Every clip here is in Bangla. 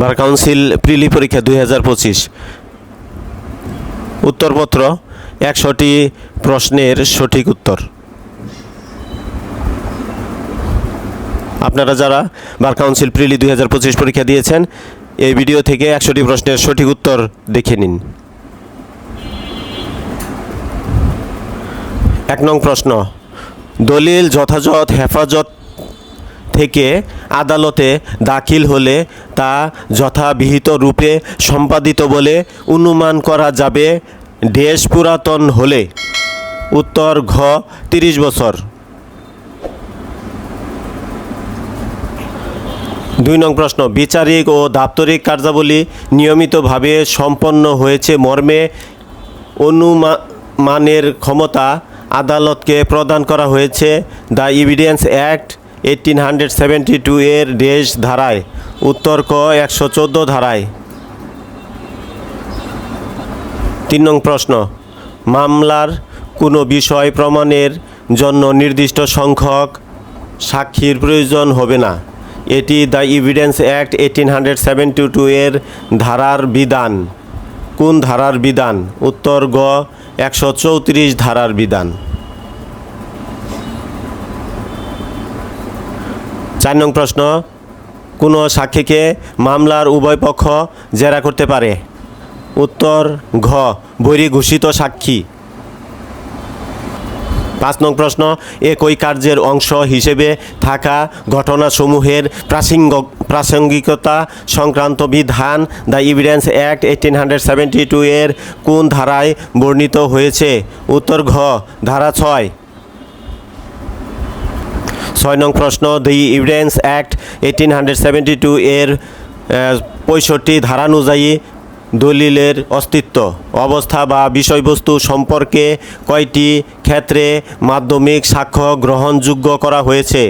বার কাউন্সিল প্রিলি পরীক্ষা দুই হাজার পঁচিশ। উত্তরপত্র, একশোটি প্রশ্নের সঠিক উত্তর। আপনারা যারা বার কাউন্সিল প্রিলি দুই হাজার পঁচিশ পরীক্ষা দিয়েছেন, এই ভিডিও থেকে একশোটি প্রশ্নের সঠিক উত্তর দেখে নিন। এক নং প্রশ্ন, দলিল যথাযথ হেফাজত থেকে আদালতে দাখিল হলে তা যথাবিহিত রূপে সম্পাদিত বলে অনুমান করা যাবে। দেশ পুরাতন হলে। উত্তর ঘ, তিরিশ বছর। দুই নং প্রশ্ন, বিচারিক ও দাপ্তরিক কার্যাবলী নিয়মিতভাবে সম্পন্ন হয়েছে মর্মে অনুমানের ক্ষমতা আদালতকে প্রদান করা হয়েছে। The evidence act eighteen hundred seventy two এর দেশ ধারায়, উত্তর ক একশো চোদ্দ ধারায়। তিন নং প্রশ্ন, মামলার কোনো বিষয় প্রমাণের জন্য নির্দিষ্ট সংখ্যক সাক্ষীর প্রয়োজন হবে না। এটি the evidence act eighteen hundred seventy two এর ধারার বিধান। কোন ধারার বিধান? উত্তর গ একশো চৌত্রিশ ধারার বিধান। চার নং প্রশ্ন, কোনো সাক্ষীকে মামলার উভয় পক্ষ জেরা করতে পারে? উত্তর, ঘ, বৈরী ঘোষিত সাক্ষী। পাঁচ নং প্রশ্ন, একই কার্যের অংশ হিসেবে থাকা ঘটনাসমূহের প্রাসঙ্গ প্রাসঙ্গিকতা সংক্রান্ত বিধান the evidence act eighteen hundred seventy two এর কোন ধারায় বর্ণিত হয়েছে? উত্তর, ঘ, ধারা ছয়। ছয় নং প্রশ্ন the evidence act eighteen hundred seventy two এর পঁয়ষট্টি ধারানুযায়ী দলিলের অস্তিত্ব, অবস্থা বা বিষয়বস্তু সম্পর্কে কয়টি ক্ষেত্রে মাধ্যমিক সাক্ষ্য গ্রহণযোগ্য করা হয়েছে?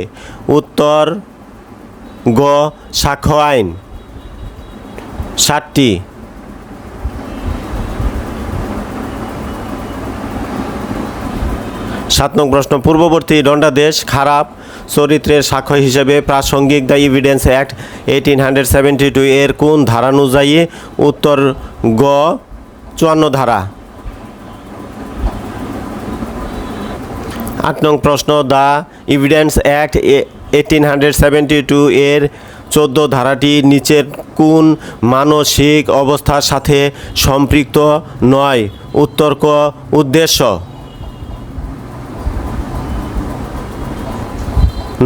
উত্তর, গ, সাক্ষ্য আইন। ষাটটি সাত নং প্রশ্ন, পূর্ববর্তী দণ্ডাদেশ খারাপ চরিত্রের সাক্ষ্য হিসেবে প্রাসঙ্গিক the evidence act eighteen hundred seventy two এর কোন ধারানুযায়ী উত্তর গ, চুয়ান্ন ধারা? আট নং প্রশ্ন, the evidence act eighteen hundred seventy two এর চোদ্দ ধারাটি নিচের কোন মানসিক অবস্থার সাথে সম্পৃক্ত নয়? উত্তর ক, উদ্দেশ্য।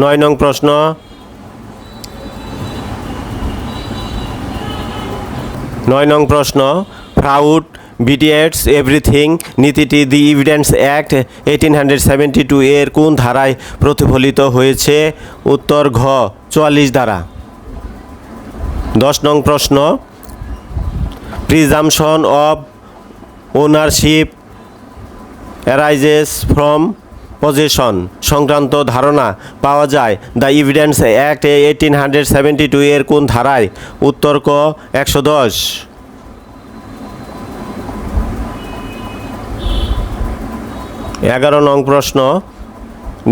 নয় নং প্রশ্ন। নয় নং প্রশ্ন, ফ্রাউড, বিটিএটস, এভরিথিং, নীতিটি the evidence act eighteen hundred seventy two এর কোন ধারায় প্রতিফলিত হয়েছে? উত্তর ঘ, চুয়াল্লিশ ধারা। দশ নং প্রশ্ন, presumption of ownership arises from possession. সংক্রান্ত ধারণা পাওয়া যায়, the evidence act eighteen hundred seventy two এর কোন ধারায়? উত্তর ক একশো দশ। এগারো নং প্রশ্ন।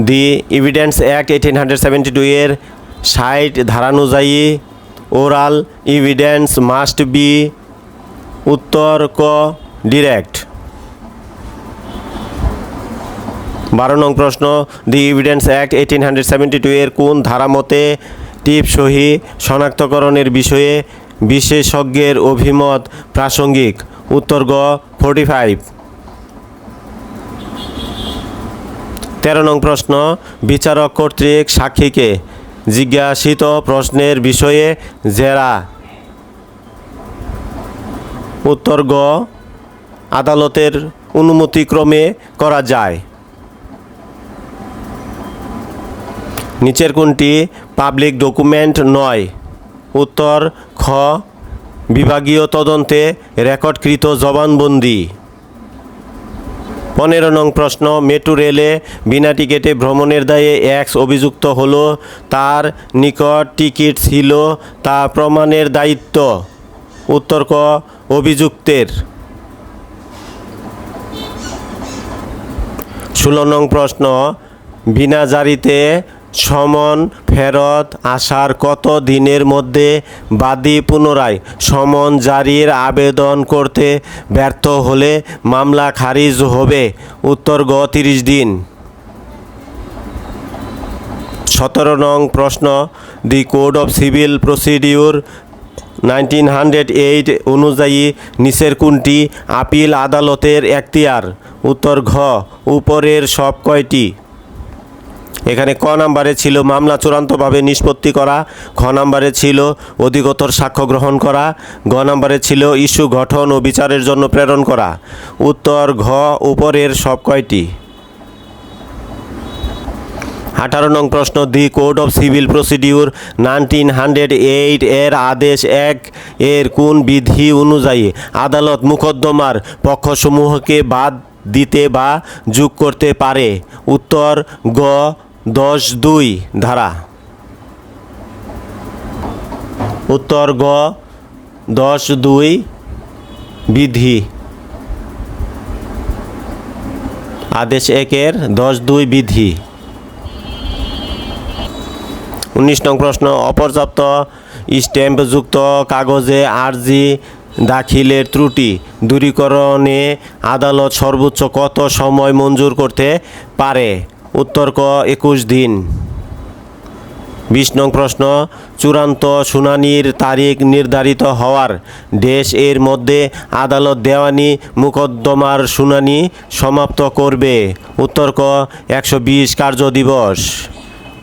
The evidence act eighteen hundred seventy two এর ষাট ধারানুযায়ী ওরাল ইভিডেন্স মাস্ট বি উত্তর ক ডিরেক্ট। বারো নং প্রশ্ন the evidence act eighteen hundred seventy two এর কোন ধারা মতে টিপ সহি শনাক্তকরণের বিষয়ে বিশেষজ্ঞের অভিমত প্রাসঙ্গিক? উত্তর গ ফোর্টি ফাইভ তেরো নং প্রশ্ন, বিচারক কর্তৃক সাক্ষীকে জিজ্ঞাসিত প্রশ্নের বিষয়ে জেরা। উত্তর গ, আদালতের অনুমতিক্রমে করা যায়। নিচের কোনটি পাবলিক ডকুমেন্ট নয়। উত্তর, খ, বিভাগীয় তদন্তে রেকর্ডকৃত জবানবন্দি। পনেরো নং প্রশ্ন, মেট্রো রেলে বিনা টিকিটে ভ্রমণের দায়ে এক্স অভিযুক্ত হলো, তার নিকট টিকিট ছিল, তা প্রমাণের দায়িত্ব। উত্তর, ক, অভিযুক্তের। ষোলো নং প্রশ্ন, বিনা জারিতে সমন, ফেরত, আসার কত দিনের মধ্যে বাদী পুনরায় সমন জারির আবেদন করতে ব্যর্থ হলে মামলা খারিজ হবে। উত্তর গ, তিরিশ দিন। সতেরো নং প্রশ্ন, the code of civil procedure nineteen hundred eight অনুযায়ী নিচের কোনটি? আপিল আদালতের এখতিয়ার। উত্তর ঘ, উপরের সব কয়টি? এখানে ক নাম্বারে ছিল মামলা চূড়ান্তভাবে নিষ্পত্তি করা খ নাম্বারে ছিল অধিকতর সাক্ষ্য গ্রহণ করা গ নাম্বারে ছিল ইস্যু গঠন ও বিচারের জন্য প্রেরণ করা। উত্তর, ঘ, উপরের সব কয়টি? আঠারো নং প্রশ্ন, the code of civil procedure nineteen hundred eight এর আদেশ এক এর কোন বিধি অনুযায়ী আদালত মোকদ্দমার পক্ষসমূহকে বাদ দিতে বা যোগ করতে পারে। উত্তর গ দশ দুই ধারা। উত্তর গ দশ দুই বিধি। আদেশ একের দশ দুই বিধি। উনিশ নং প্রশ্ন, অপর্যাপ্ত স্ট্যাম্পযুক্ত কাগজে আর্জি দাখিলের ত্রুটি দূরীকরণে আদালত সর্বোচ্চ কত সময় মঞ্জুর করতে পারে? উত্তর ক, একুশ দিন। বিশ নং প্রশ্ন, চূড়ান্ত শুনানির তারিখ নির্ধারিত হওয়ার দেশ এর মধ্যে আদালত দেওয়ানি মোকদ্দমার শুনানি সমাপ্ত করবে। উত্তর ক, একশো বিশ কার্য দিবস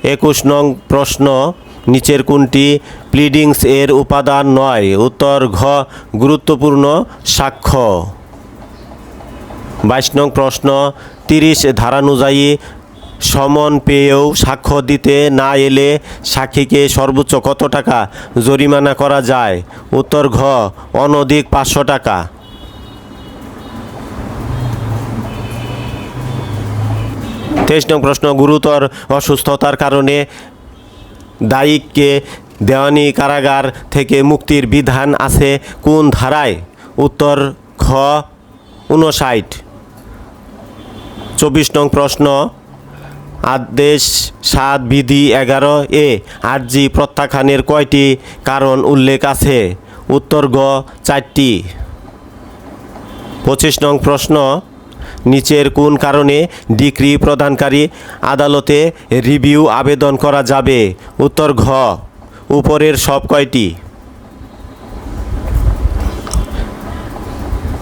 একুশ নং প্রশ্ন নিচের কোনটি? প্লিডিংস এর উপাদান নয়। উত্তর ঘ, গুরুত্বপূর্ণ সাক্ষ্য। বাইশ নং প্রশ্ন, তিরিশ ধারানুযায়ী সমন পেয়েও সাক্ষ্য দিতে না এলে সাক্ষীকে সর্বোচ্চ কত টাকা জরিমানা করা যায়? উত্তর ঘ, অনধিক পাঁচশো টাকা। তেইশ নং প্রশ্ন, গুরুতর অসুস্থতার কারণে দায়িককে দেওয়ানি কারাগার থেকে মুক্তির বিধান আছে কোন ধারায়? উত্তর খ উনষাট চব্বিশ নং প্রশ্ন। আদেশ সাত বিধি এগারো এ আরজি প্রত্যাখ্যানের কয়টি কারণ উল্লেখ আছে? উত্তর গ চারটি। পঁচিশ নং প্রশ্ন। নিচের কোন কারণে ডিক্রি প্রদানকারী আদালতে রিভিউ আবেদন করা যাবে? উত্তর ঘ। উপরের সব কয়টি?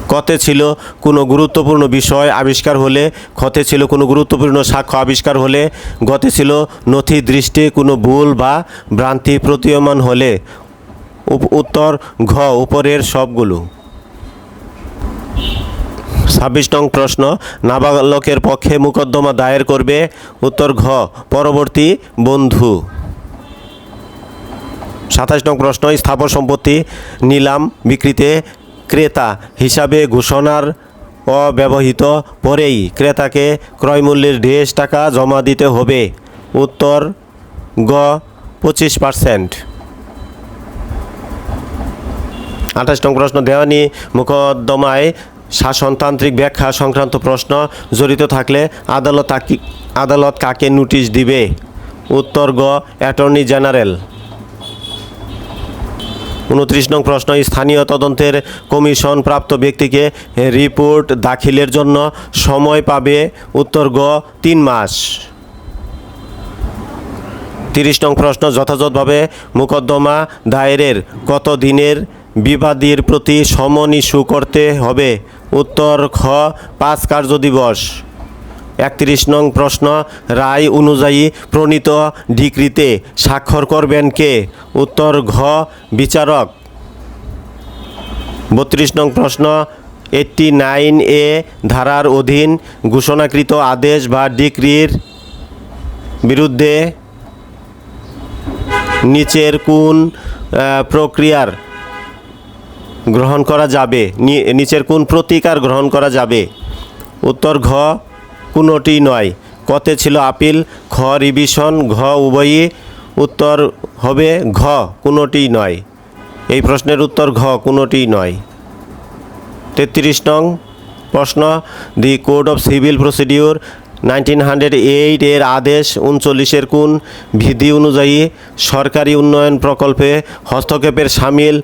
কতে ছিল কোনো গুরুত্বপূর্ণ বিষয় আবিষ্কার হলে, ক্ষতে ছিল কোনো গুরুত্বপূর্ণ সাক্ষ্য আবিষ্কার হলে, গতে ছিল নথি দৃষ্টি কোনো ভুল বা ভ্রান্তি প্রতীয়মান হলে। উত্তর ঘ, উপরের সবগুলো। ছাব্বিশ নং প্রশ্ন, নাবালকের পক্ষে মোকদ্দমা দায়ের করবে। উত্তর ঘ, পরবর্তী বন্ধু। সাতাশ নং প্রশ্ন স্থাবর সম্পত্তি নিলাম বিক্রিতে ক্রেতা হিসাবে ঘোষণার অব্যবহৃত পরেই ক্রেতাকে ক্রয়মূল্যের দেড় টাকা জমা দিতে হবে। উত্তর গ, পঁচিশ পার্সেন্ট। আঠাশ নং প্রশ্ন, দেওয়ানি মোকদ্দমায় শাসনতান্ত্রিক ব্যাখ্যা সংক্রান্ত প্রশ্ন জড়িত থাকলে আদালত আদালত কাকে নোটিশ দিবে? উত্তর গ, অ্যাটর্নি জেনারেল। উনত্রিশ নং প্রশ্ন, স্থানীয় তদন্তের কমিশন প্রাপ্ত ব্যক্তিকে রিপোর্ট দাখিলের জন্য সময় পাবে, উত্তর গ, তিন মাস। তিরিশ নং প্রশ্ন, যথাযথভাবে মোকদ্দমা দায়েরের কত দিনের বিবাদীর প্রতি সমন ইস্যু করতে হবে? উত্তর খ, পাঁচ কার্য দিবস। একত্রিশ নং প্রশ্ন, রায় অনুযায়ী প্রণীত ডিক্রিতে স্বাক্ষর করবেন কে? উত্তর ঘ, বিচারক। বত্রিশ নং প্রশ্ন এইট্টি নাইন এ ধারার অধীন ঘোষণাকৃত আদেশ বা ডিক্রির বিরুদ্ধে নিচের কোন প্রক্রিয়ার গ্রহণ করা যাবে নিচের কোন প্রতিকার গ্রহণ করা যাবে? উত্তর ঘ, কোনোটি নয়। কতে ছিল আপিল, খ রিভিশন, ঘ উভয়ই। উত্তর হবে ঘ, কোনোটি নয়। এই প্রশ্নের উত্তর ঘ, কোনোটি নয়। তেত্রিশ নং প্রশ্ন, the code of civil procedure nineteen hundred eight এর আদেশ উনচল্লিশের কোন বিধি অনুযায়ী সরকারি উন্নয়ন প্রকল্পে হস্তক্ষেপের সামিল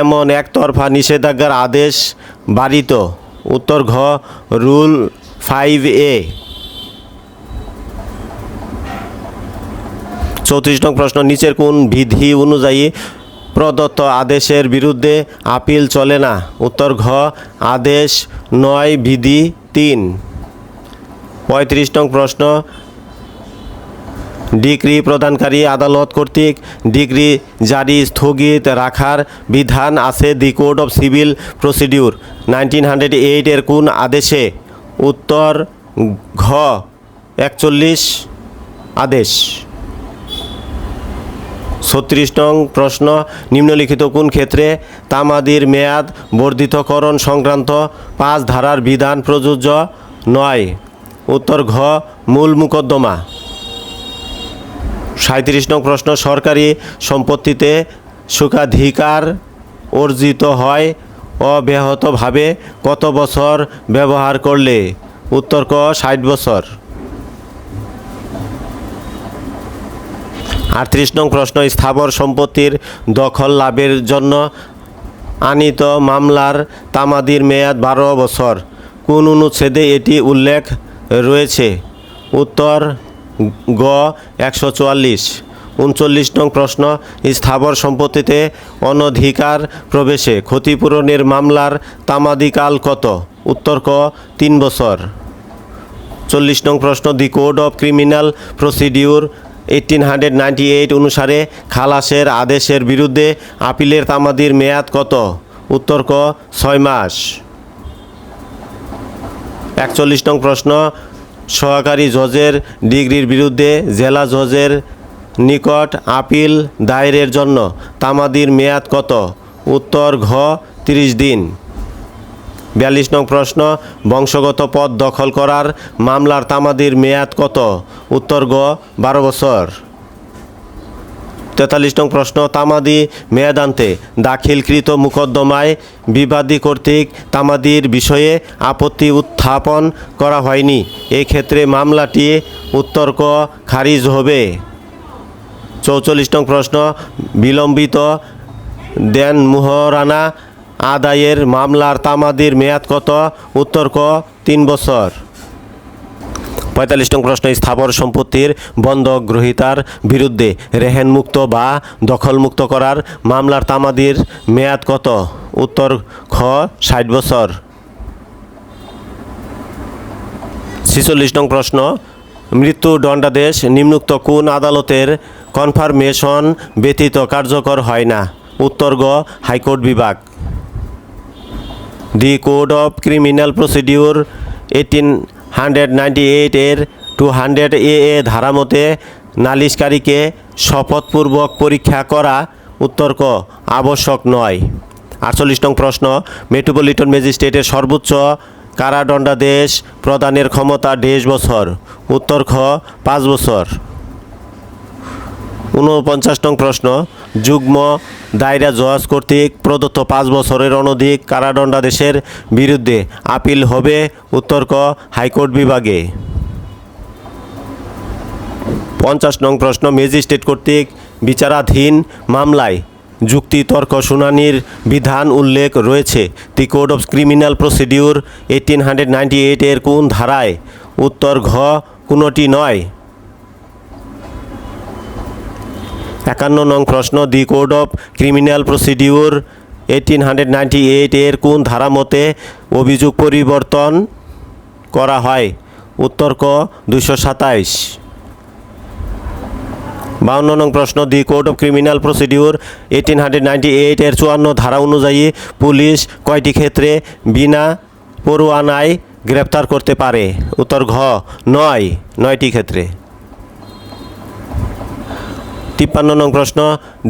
এমন একতরফা নিষেধাজ্ঞার আদেশ বাড়িত উত্তর ঘ, রুল ফাইভ এ। চৌত্রিশ নং প্রশ্ন, নিচের কোন বিধি অনুযায়ী প্রদত্ত আদেশের বিরুদ্ধে আপিল চলে না? উত্তর ঘ, আদেশ নয়, বিধি তিন। পঁয়ত্রিশ নং প্রশ্ন। ডিগ্রি প্রদানকারী আদালত কর্তৃক ডিগ্রি জারি স্থগিত রাখার বিধান আছে the code of civil procedure. Nineteen hundred এইটের কোন আদেশে উত্তর ঘ একচল্লিশ আদেশ? ছত্রিশ নং প্রশ্ন, নিম্নলিখিত কোন ক্ষেত্রে তামাদির মেয়াদ বর্ধিতকরণ সংক্রান্ত পাঁচ ধারার বিধান প্রযোজ্য? নয়। উত্তর ঘ, মূল মোকদ্দমা। সাঁত্রিশ নং প্রশ্ন, সরকারি সম্পত্তিতে সুখাধিকার অর্জিত হয় অব্যাহতভাবে কত বছর ব্যবহার করলে? উত্তর ক, ষাট বছর। আটত্রিশ নং প্রশ্ন, স্থাবর সম্পত্তির দখল লাভের জন্য আনিত মামলার তামাদির মেয়াদ বারো বছর। কোন অনুচ্ছেদে এটি উল্লেখ রয়েছে। উত্তর গ, একশো চুয়াল্লিশ। উনচল্লিশ নং প্রশ্ন, স্থাবর সম্পত্তিতে অনধিকার প্রবেশে ক্ষতিপূরণের মামলার তামাদিকাল কত? উত্তর ক, তিন বছর। চল্লিশ নং প্রশ্ন, the code of criminal procedure eighteen hundred ninety eight অনুসারে খালাসের আদেশের বিরুদ্ধে আপিলের তামাদির মেয়াদ কত? উত্তর ক, ছয় মাস। একচল্লিশ নং প্রশ্ন, সহকারী জজের ডিগ্রির বিরুদ্ধে জেলা জজের নিকট আপিল দায়েরের জন্য তামাদির মেয়াদ কত? উত্তর, ঘ, তিরিশ দিন। বিয়াল্লিশ নং প্রশ্ন, বংশগত পদ দখল করার মামলার তামাদির মেয়াদ কত? উত্তর গ বারো বছর। তেতাল্লিশ নং প্রশ্ন, তামাদি মেয়াদান্তে দাখিলকৃত মোকদ্দমায় বিবাদী কর্তৃক তামাদির বিষয়ে আপত্তি উত্থাপন করা হয়নি। এই ক্ষেত্রে মামলাটি উত্তর্ক খারিজ হবে। চৌচল্লিশ নং প্রশ্ন, বিলম্বিত দেন মুহরানা আদায়ের মামলার তামাদির মেয়াদ কত? উত্তর ক তিন বছর। পঁয়তাল্লিশ নং প্রশ্ন স্থাবর সম্পত্তির বন্ধক গ্রহীতার বিরুদ্ধে রেহেনমুক্ত বা দখলমুক্ত করার মামলার তামাদির মেয়াদ কত? উত্তর, খ, ষাট বছর। ছিচল্লিশ নং প্রশ্ন, মৃত্যু দণ্ডাদেশ নিম্নুক্ত কোন আদালতের কনফার্মেশন ব্যতীত কার্যকর হয় না? উত্তর, গ, হাইকোর্ট বিভাগ। The code of criminal procedure eighteen hundred ninety eight এর টু হান্ড্রেড এ এ ধারা মতে নালিশকারীকে শপথপূর্বক পরীক্ষা করা উত্তর ক আবশ্যক নয়। আটচল্লিশ নং প্রশ্ন, মেট্রোপলিটন ম্যাজিস্ট্রেটের সর্বোচ্চ কারাদণ্ডাদেশ প্রদানের ক্ষমতা দেড় বছর উত্তর খ পাঁচ বছর। ঊনপঞ্চাশ নং প্রশ্ন যুগ্ম দায়রা জজ কর্তৃক প্রদত্ত পাঁচ বছরের অনধিক কারাদণ্ডাদেশের বিরুদ্ধে আপিল হবে উত্তর ক হাইকোর্ট বিভাগে। পঞ্চাশ নং প্রশ্ন, ম্যাজিস্ট্রেট কর্তৃক বিচারাধীন মামলায় যুক্তিতর্ক শুনানির বিধান উল্লেখ রয়েছে। The code of criminal procedure eighteen hundred ninety eight এর কোন ধারায় উত্তর ঘ কোনোটি নয়? একান্ন নং প্রশ্ন, the code of criminal procedure eighteen hundred ninety eight এর কোন ধারা মতে অভিযোগ পরিবর্তন করা হয়? উত্তর ক দুশো সাতাইশ। বাউন্ন নং প্রশ্ন, the code of criminal procedure eighteen hundred ninety eight এর চুয়ান্ন ধারা অনুযায়ী পুলিশ কয়টি ক্ষেত্রে বিনা পরোয়ানায় গ্রেপ্তার করতে পারে? উত্তর ঘ, নয়, নয়টি ক্ষেত্রে। তিপ্পান্ন নং প্রশ্ন,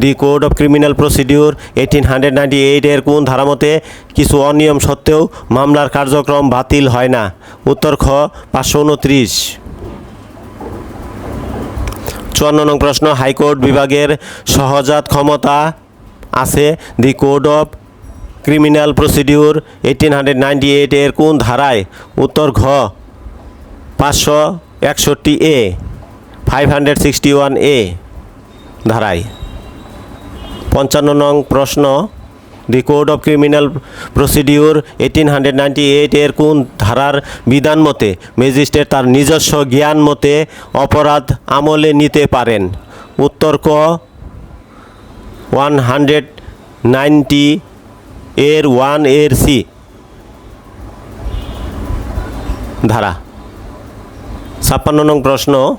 the code of criminal procedure eighteen hundred ninety eight এর কোন ধারামতে কিছু অনিয়ম সত্ত্বেও মামলার কার্যক্রম বাতিল হয় না? উত্তর খ, পাঁচশো উনত্রিশ। চুয়ান্ন নং প্রশ্ন, হাইকোর্ট বিভাগের সহজাত ক্ষমতা আছে? The code of criminal procedure eighteen hundred ninety eight এর কোন ধারায়? উত্তর ঘ, পাঁচশো একষট্টি A, five hundred sixty one A. ধারায়। পঞ্চান্ন নং প্রশ্ন, the code of criminal procedure eighteen hundred ninety eight এর কোন ধারার বিধান মতে ম্যাজিস্ট্রেট তার নিজস্ব জ্ঞান মতে অপরাধ আমলে নিতে পারেন? উত্তর ক, ওয়ান হান্ড্রেড নাইনটি এর ওয়ানের সি। ধারা। ছাপ্পান্ন নং প্রশ্ন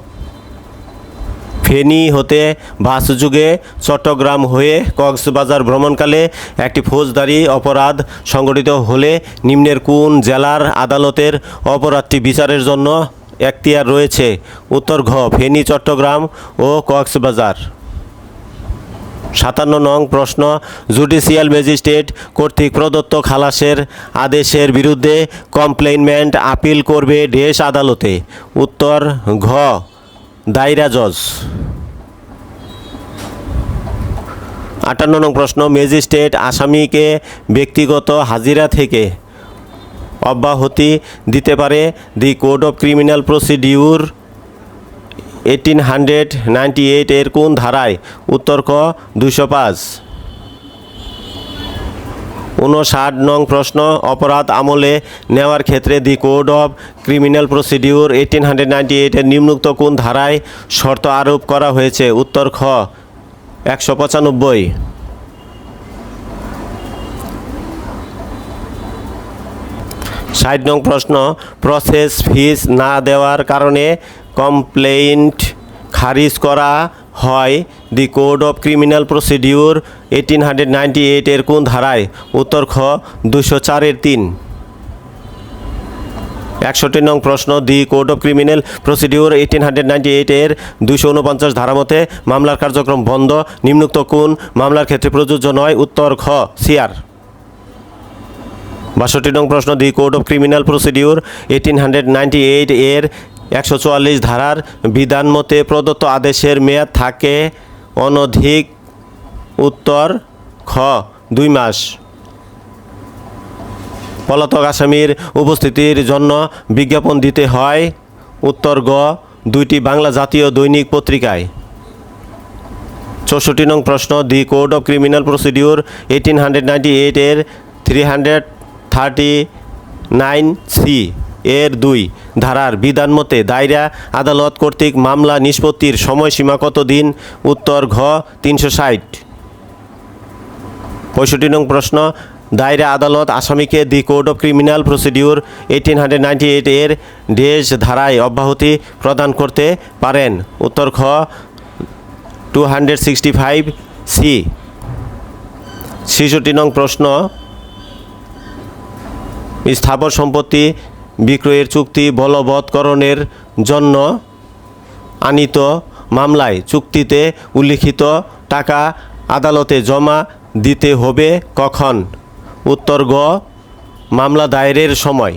ফেনী হতে বাসযুগে চট্টগ্রাম হয়ে কক্সবাজার ভ্রমণকালে একটি ফৌজদারি অপরাধ সংঘটিত হলে নিম্নের কোন জেলার আদালতের অপরাধটি বিচারের জন্য এখতিয়ার রয়েছে? উত্তর ঘ, ফেনী, চট্টগ্রাম ও কক্সবাজার। সাতান্ন নং প্রশ্ন, জুডিশিয়াল ম্যাজিস্ট্রেট কর্তৃক প্রদত্ত খালাসের আদেশের বিরুদ্ধে কমপ্লেইনমেন্ট আপিল করবে দেশ আদালতে? উত্তর ঘ দায়রা জজ। আটান্ন নং প্রশ্ন, ম্যাজিস্ট্রেট আসামিকে ব্যক্তিগত হাজিরা থেকে অব্যাহতি দিতে পারে the code of criminal procedure eighteen hundred ninety eight এর কোন ধারায় উত্তর ক দুশো পাঁচ। উনষাট নং প্রশ্ন, অপরাধ আমলে নেওয়ার ক্ষেত্রে the code of criminal procedure eighteen hundred ninety এইটের নিম্নুক্ত কোন ধারায় শর্ত আরোপ করা হয়েছে? উত্তর খ, একশো পঁচানব্বই। ষাট নং প্রশ্ন প্রসেস ফিস না দেওয়ার কারণে কমপ্লেইন্ট খারিজ করা হয় the code of criminal procedure eighteen hundred ninety eight এর কোন ধারায় উত্তর খ দুশো চারের তিন? একষট্টি নং প্রশ্ন, the code of criminal procedure eighteen hundred ninety eight এর দুশো উনপঞ্চাশ ধারা মতে মামলার কার্যক্রম বন্ধ, নিম্নুক্ত কোন মামলার ক্ষেত্রে প্রযোজ্য নয়? উত্তর খ, সিআর। বাষট্টি নং প্রশ্ন, the code of criminal procedure eighteen hundred ninety eight এর একশো চুয়াল্লিশ ধারার বিধান মতে প্রদত্ত আদেশের মেয়াদ থাকে অনধিক উত্তর খ, দুই মাস। পলাতক আসামির উপস্থিতির জন্য বিজ্ঞাপন দিতে হয় উত্তর গ, দুইটি বাংলা জাতীয় দৈনিক পত্রিকায়। চৌষট্টি নং প্রশ্ন, the code of criminal procedure eighteen hundred ninety eight এর three hundred thirty nine C এর দুই। ধারার বিধান মতে দায়রা আদালত কর্তৃক মামলা নিষ্পত্তির সময়সীমা কত দিন? উত্তর ঘ, তিনশো ষাট। পঁয়ষট্টি নং প্রশ্ন, দায়রা আদালত আসামিকে the code of criminal procedure eighteen hundred ninety eight এর দেশ ধারায় অব্যাহতি প্রদান করতে পারেন। উত্তর খ two hundred sixty five C. ছেষট্টি নং প্রশ্ন, স্থাবর সম্পত্তি বিক্রয়ের চুক্তি বলবৎকরণের জন্য আনিত মামলায় চুক্তিতে উল্লিখিত টাকা আদালতে জমা দিতে হবে কখন? উত্তর গ, মামলা দায়েরের সময়।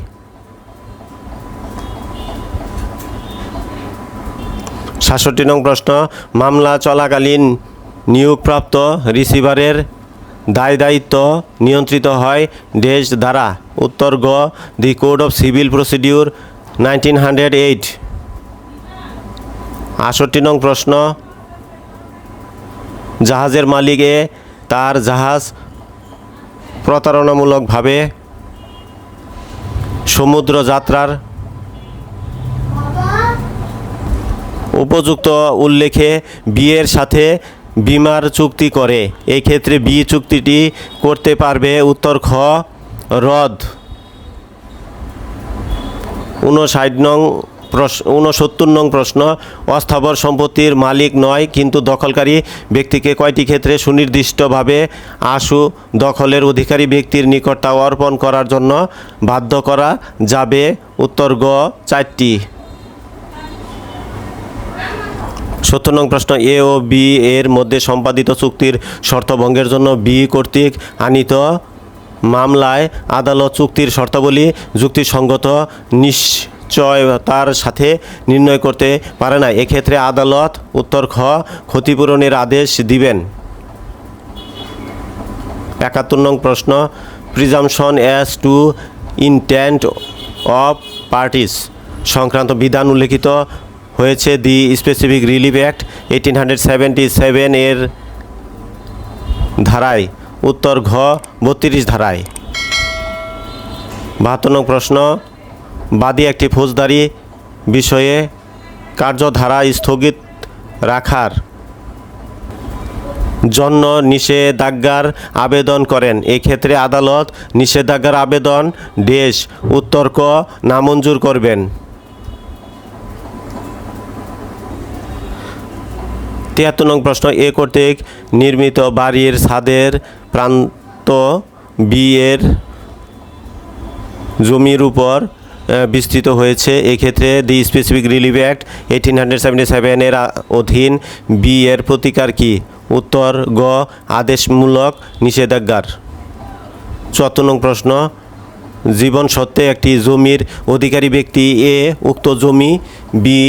সাতষট্টি নং প্রশ্ন, মামলা চলাকালীন নিয়োগপ্রাপ্ত রিসিভারের দায় দায়িত্ব নিয়ন্ত্রিত হয় দেশ দ্বারা। উত্তর গ, the code of civil procedure nineteen hundred eight. আষট্টি নং প্রশ্ন, জাহাজের মালিকে তার জাহাজ প্রতারণামূলকভাবে সমুদ্র যাত্রার উপযুক্ত উল্লেখে বিয়ের সাথে বিমার চুক্তি করে। এই ক্ষেত্রে বি চুক্তিটি করতে পারবে উত্তর খ রদ উনষাট নং প্রশ্ন উনসত্তর নং প্রশ্ন, অস্থাবর সম্পত্তির মালিক নয়, কিন্তু দখলকারী ব্যক্তিকে কয়টি ক্ষেত্রে সুনির্দিষ্টভাবে আশু দখলের অধিকারী ব্যক্তির নিকট তা অর্পণ করার জন্য বাধ্য করা যাবে? উত্তর গ, চারটি। সত্তর নং প্রশ্ন, এ ও বি এর মধ্যে সম্পাদিত চুক্তির শর্তভঙ্গের জন্য বি কর্তৃক আনিত মামলায় আদালত চুক্তির শর্তাবলী যুক্তিসঙ্গত নিশ্চয়তার সাথে নির্ণয় করতে পারে না। এক্ষেত্রে আদালত উত্তর খ, ক্ষতিপূরণের আদেশ দিবেন। একাত্তর নং প্রশ্ন, presumption as to intent of parties সংক্রান্ত বিধান উল্লেখিত হয়েছে the specific relief act eighteen hundred seventy seven এর ধারায়। উত্তর ঘ বত্রিশ ধারায়। বাহাত্তর নং প্রশ্ন, বাদী একটি ফৌজদারি বিষয়ে কার্যধারা স্থগিত রাখার জন্য নিষেধাজ্ঞার আবেদন করেন। এক্ষেত্রে আদালত নিষেধাজ্ঞার আবেদন দেশ, উত্তর ক নামঞ্জুর করবেন। তিয়াত্তর নং প্রশ্ন, এ কর্তৃক নির্মিত বাড়ির ছাদের প্রান্ত বি এর জমির উপর বিস্তৃত হয়েছে। এক্ষেত্রে the specific relief act eighteen hundred seventy সেভেনের অধীন বি এর প্রতিকার কি? উত্তর গ, আদেশমূলক নিষেধাজ্ঞার। চুয়াত্তর নং প্রশ্ন, জীবন সত্ত্বে একটি জমির অধিকারী ব্যক্তি এ উক্ত জমি বি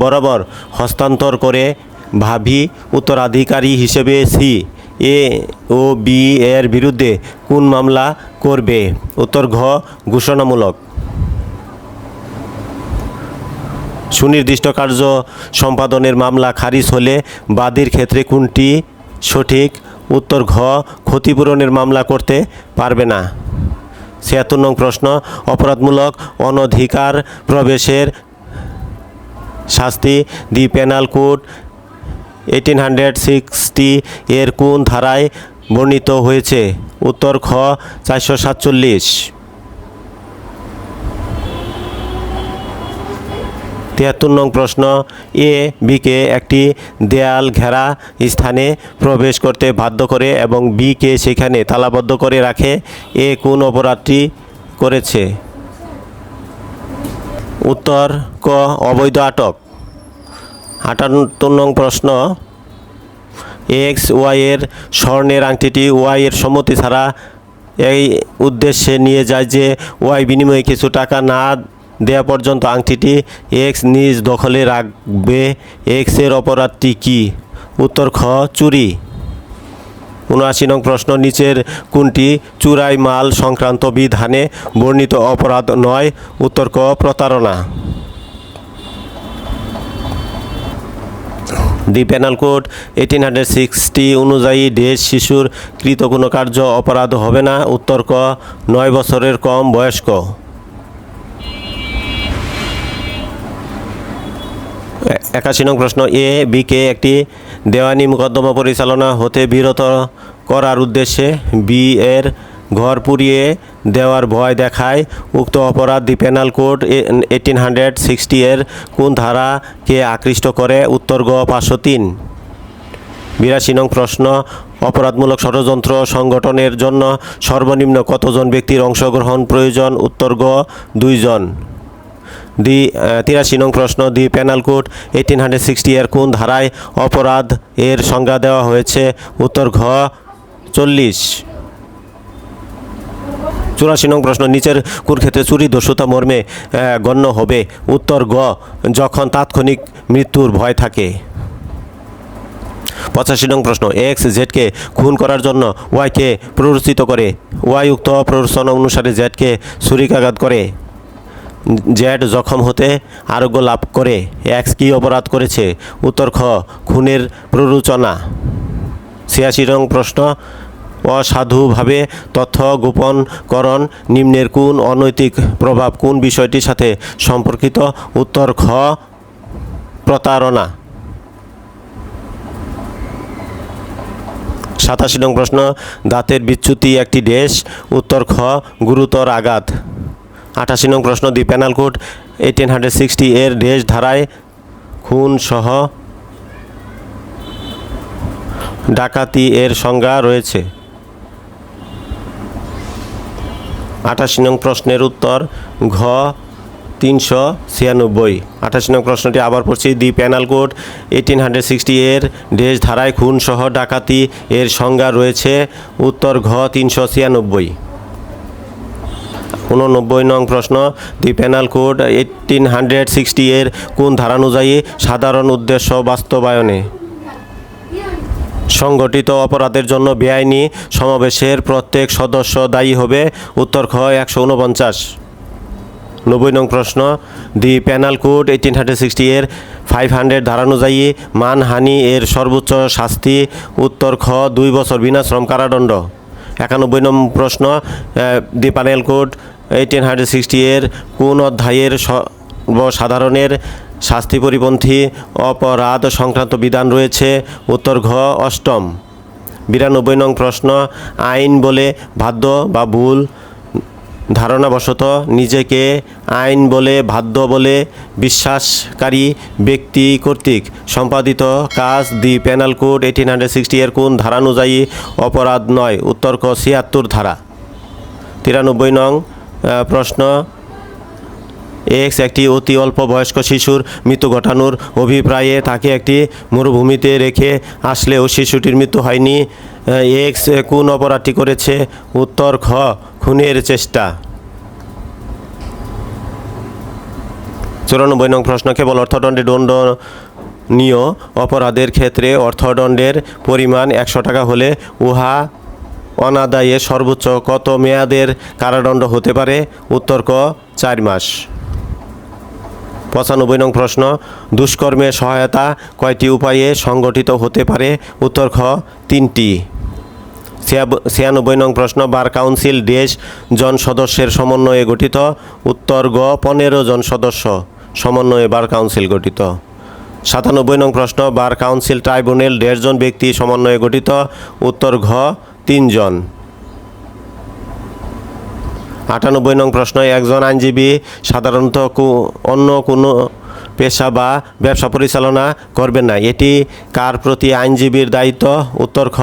বরাবর হস্তান্তর করে ভাবি উত্তরাধিকারী হিসেবে সি, এ ও বি এর বিরুদ্ধে কোন মামলা করবে? উত্তর ঘ, ঘোষণামূলক। সুনির্দিষ্ট কার্য সম্পাদনের মামলা খারিজ হলে বাদীর ক্ষেত্রে কোনটি সঠিক? উত্তর ঘ, ক্ষতিপূরণের মামলা করতে পারবে না। ছিয়াত্তর নং প্রশ্ন, অপরাধমূলক অনধিকার প্রবেশের শাস্তি the penal code eighteen hundred sixty এর কোন ধারায় বর্ণিত হয়েছে? উত্তর খ, চারশো সাতচল্লিশ। তিয়াত্তর নং প্রশ্ন, এ বিকে একটি দেয়াল ঘেরা স্থানে প্রবেশ করতে বাধ্য করে এবং বিকে সেখানে তালাবদ্ধ করে রাখে? এ, কোন অপরাধটি করেছে? উত্তর ক, অবৈধ আটক। আটাত্তর নং প্রশ্ন, এক্স, ওয়াই এর স্বর্ণের আংটিটি ওয়াই এর সম্মতি ছাড়া এই উদ্দেশ্যে নিয়ে যায় যে ওয়াই বিনিময়ে কিছু টাকা না দেওয়া পর্যন্ত আংটিটি এক্স নিজ দখলে রাখবে। এক্সের অপরাধটি কি? উত্তর, খ, চুরি। উনআশি নং প্রশ্ন, নিচের কোনটি চুরাই মাল সংক্রান্ত বিধানে বর্ণিত অপরাধ নয়? উত্তর, ক, প্রতারণা। The penal code eighteen hundred sixty অনুযায়ী দেশ শিশুর কৃত কোনো কার্য অপরাধ হবে না। উত্তর ক, নয় বছরের কম বয়স্ক। একাশি নং প্রশ্ন, এ বিকে একটি দেওয়ানি মোকদ্দমা পরিচালনা হতে বিরত করার উদ্দেশ্যে বি এর ঘর পুড়িয়ে দেওয়ার ভয় দেখায় উক্ত অপরাধ the penal code eighteen hundred sixty এর কোন ধারাকে আকৃষ্ট করে? উত্তর গ, পাঁচশো তিন। বিরাশি নং প্রশ্ন, অপরাধমূলক ষড়যন্ত্র সংগঠনের জন্য সর্বনিম্ন কতজন ব্যক্তির অংশগ্রহণ প্রয়োজন? উত্তর গ, দুইজন। দি তিরাশি নং প্রশ্ন, the penal code eighteen hundred sixty এর কোন ধারায় অপরাধ এর সংজ্ঞা দেওয়া হয়েছে? উত্তর ঘ, চল্লিশ। চুরাশি নং প্রশ্ন, নিচের কোন ক্ষেত্রে চুরি, দস্যুতা, মর্মে গণ্য হবে। উত্তর গ, যখন তাৎক্ষণিক মৃত্যুর ভয় থাকে। পঁচাশি নং প্রশ্ন, এক্স জেডকে খুন করার জন্য ওয়াইকে প্ররোচিত করে? ওয়াই উক্ত প্ররোচনা অনুসারে জেডকে ছুরিকাঘাত করে। জেড জখম হতে আরোগ্য লাভ করে। এক্স কী অপরাধ করেছে? উত্তর খ, খুনের প্ররোচনা। ছিয়াশি নং প্রশ্ন অসাধুভাবে তথ্য গোপনকরণ নিম্নের কোন অনৈতিক প্রভাব কোন বিষয়টির সাথে সম্পর্কিত? উত্তর খ, প্রতারণা। সাতাশি নং প্রশ্ন, দাঁতের বিচ্যুতি একটি দেশ। উত্তর খ, গুরুতর আঘাত। আঠাশি নং প্রশ্ন, the penal code eighteen hundred sixty এর দেশ ধারায় খুন সহ ডাকাতি এর সংজ্ঞা রয়েছে। আঠাশি নং প্রশ্নের উত্তর ঘ তিনশো ছিয়ানব্বই। আঠাশি নং প্রশ্নটি আবার পড়ছি, the panel code eighteen hundred sixty এর দেশ ধারায় খুন সহ ডাকাতি এর সংজ্ঞা রয়েছে, উত্তর ঘ তিনশো ছিয়ানব্বই। উননব্বই নং প্রশ্ন, the panel code eighteen hundred sixty এর কোন ধারানুযায়ী সাধারণ উদ্দেশ্য বাস্তবায়নে? সংগঠিত অপরাধের জন্য বেআইনি সমাবেশের প্রত্যেক সদস্য দায়ী হবে। উত্তর খ একশো উনপঞ্চাশ। নব্বই নং প্রশ্ন, the panel code eighteen hundred sixty এর ফাইভ হান্ড্রেড ধারানুযায়ী মানহানি এর সর্বোচ্চ শাস্তি উত্তর খ দুই বছর বিনাশ্রম কারাদণ্ড। একানব্বই নং প্রশ্ন the panel code eighteen hundred sixty এর কোন অধ্যায়ের সর্বসাধারণের শাস্তি পরিপন্থী অপরাধ সংক্রান্ত বিধান রয়েছে। উত্তর ঘ, অষ্টম। বিরানব্বই নং প্রশ্ন, আইন বলে বাধ্য বা ভুল? ধারণাবশত নিজেকে আইন বলে বাধ্য বলে বিশ্বাসকারী ব্যক্তি কর্তৃক সম্পাদিত কাজ the panel code eighteen hundred sixty এর কোন ধারানুযায়ী অপরাধ নয়? উত্তর ক, ছিয়াত্তর ধারা। তিরানব্বই নং প্রশ্ন এক্স একটি অতি অল্প বয়স্ক শিশুর মৃত্যু ঘটানোর অভিপ্রায়ে তাকে একটি মরুভূমিতে রেখে আসলেও শিশুটির মৃত্যু হয়নি। এক্স কোন অপরাধটি করেছে? উত্তর খ খুনের চেষ্টা। চুরানব্বই নং প্রশ্ন, কেবল অর্থদণ্ডে দণ্ডনীয় অপরাধের ক্ষেত্রে অর্থদণ্ডের পরিমাণ একশো টাকা হলে উহা অনাদায়ে সর্বোচ্চ কত মেয়াদের কারাদণ্ড হতে পারে? উত্তর ক, চার মাস। পঁচানব্বই নং প্রশ্ন, দুষ্কর্মের সহায়তা কয়টি উপায়ে সংগঠিত হতে পারে? উত্তর খ, তিনটি। ছিয়ানব্বই নং প্রশ্ন, বার কাউন্সিল দেশ জন সদস্যের সমন্বয়ে গঠিত। উত্তর গ, পনেরো জন সদস্য সমন্বয়ে বার কাউন্সিল গঠিত। সাতানব্বই নং প্রশ্ন, বার কাউন্সিল ট্রাইব্যুনাল দেড়জন ব্যক্তি সমন্বয়ে গঠিত। উত্তর ঘ, তিনজন। আটানব্বই নং প্রশ্ন একজন আইনজীবী সাধারণত অন্য কোনো পেশা বা ব্যবসা পরিচালনা করবেন না। এটি কার প্রতি আইনজীবীর দায়িত্ব? উত্তর খ,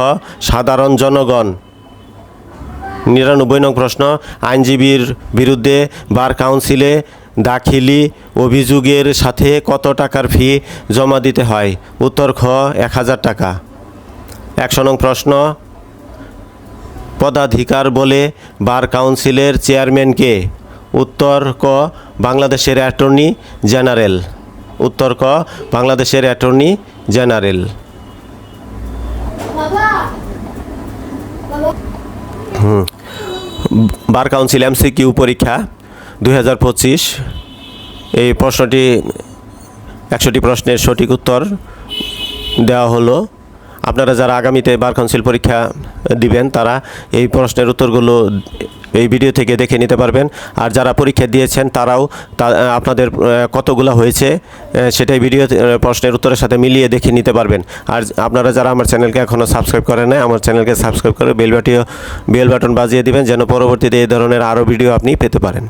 সাধারণ জনগণ। নিরানব্বই নং প্রশ্ন, আইনজীবীর বিরুদ্ধে বার কাউন্সিলে দাখিলি অভিযোগের সাথে কত টাকার ফি জমা দিতে হয়? উত্তর খ, এক হাজার টাকা। একশো নং প্রশ্ন পদাধিকার বলে বার কাউন্সিলের চেয়ারম্যানকে। উত্তর ক, বাংলাদেশের অ্যাটর্নি জেনারেল। উত্তর ক, বাংলাদেশের attorney general. Bar council MCQ পরীক্ষা দুই হাজার পঁচিশ। এই প্রশ্নটি একশোটি প্রশ্নের সঠিক উত্তর দেওয়া হলো। আপনারা যারা আগামীতে বার কাউন্সিল পরীক্ষা দিবেন, তারা এই প্রশ্নের উত্তরগুলো এই ভিডিও থেকে দেখে নিতে পারবেন। আর যারা পরীক্ষা দিয়েছেন, তারাও আপনাদের কতগুলো হয়েছে সেটাই ভিডিও প্রশ্নের উত্তরের সাথে মিলিয়ে দেখে নিতে পারবেন। আর আপনারা যারা আমার চ্যানেলকে এখনও সাবস্ক্রাইব করেন নাই, আমার চ্যানেলকে সাবস্ক্রাইব করে বেল বাটিও, বেল বাটন বাজিয়ে দিবেন, যেন পরবর্তীতে এই ধরনের আরও ভিডিও আপনি পেতে পারেন।